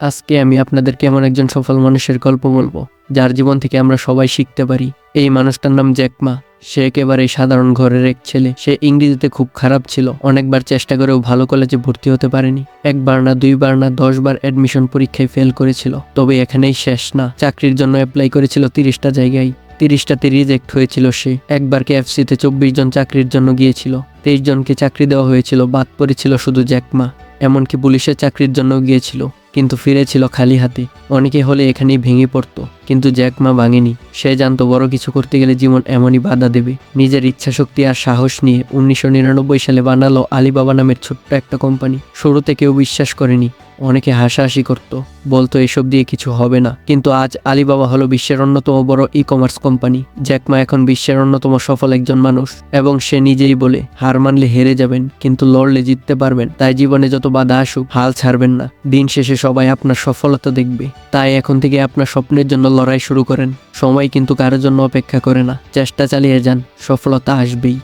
আজকে আমি আপনাদেরকে এমন একজন সফল মানুষের গল্প বলব, যার জীবন থেকে আমরা সবাই শিখতে পারি। এই মানুষটার নাম জ্যাকমা। সে একেবারে সাধারণ ঘরের এক ছেলে। সে ইংরেজিতে খুব খারাপ ছিল। অনেকবার চেষ্টা করেও ভালো কলেজে ভর্তি হতে পারেনি। একবার না দুইবার না দশবার অ্যাডমিশন পরীক্ষায় ফেল করেছিল। তবে এখানেই শেষ না। চাকরির জন্য অ্যাপ্লাই করেছিল তিরিশটা জায়গায়। তিরিশটাতে রিজেক্ট হয়েছিল সে। একবার কেএফসিতে চব্বিশ জন চাকরির জন্য গিয়েছিল। তেইশ জনকে চাকরি দেওয়া হয়েছিল। বাদ পড়েছিল শুধু জ্যাকমা। এমনকি পুলিশের চাকরির জন্য গিয়েছিল। কিন্তু ফিরেছিল খালি হাতে। অনেকে হলে এখানেই ভেঙে পড়ত, কিন্তু জ্যাকমা ভাঙেনি। সে জানতো বড় কিছু করতে গেলে জীবন এমনই বাধা দেবে। নিজের ইচ্ছা শক্তি আর সাহস নিয়ে উনিশশো নিরানব্বই সালে বানালো আলিবাবা নামের ছোট্ট একটা কোম্পানি। শুরুতে কেউ বিশ্বাস করেনি। অনেকে হাসাহাসি করত, বলতো, এসব দিয়ে কিছু হবে না। কিন্তু আজ আলিবাবা হলো বিশ্বের অন্যতম বড় ই কমার্স কোম্পানি জ্যাকমা এখন বিশ্বের অন্যতম সফল একজন মানুষ এবং সে নিজেই বলে, হার মানলে হেরে যাবেন, কিন্তু লড়লে জিততে পারবেন। তাই জীবনে যত বাধা আসুক, হাল ছাড়বেন না। দিন শেষে সবাই আপনার সফলতা দেখবে। তাই এখন থেকে আপনার স্বপ্নের জন্য লড়াই শুরু করেন। সময় কিন্তু কারোর জন্য অপেক্ষা করে না। চেষ্টা চালিয়ে যান, সফলতা আসবেই।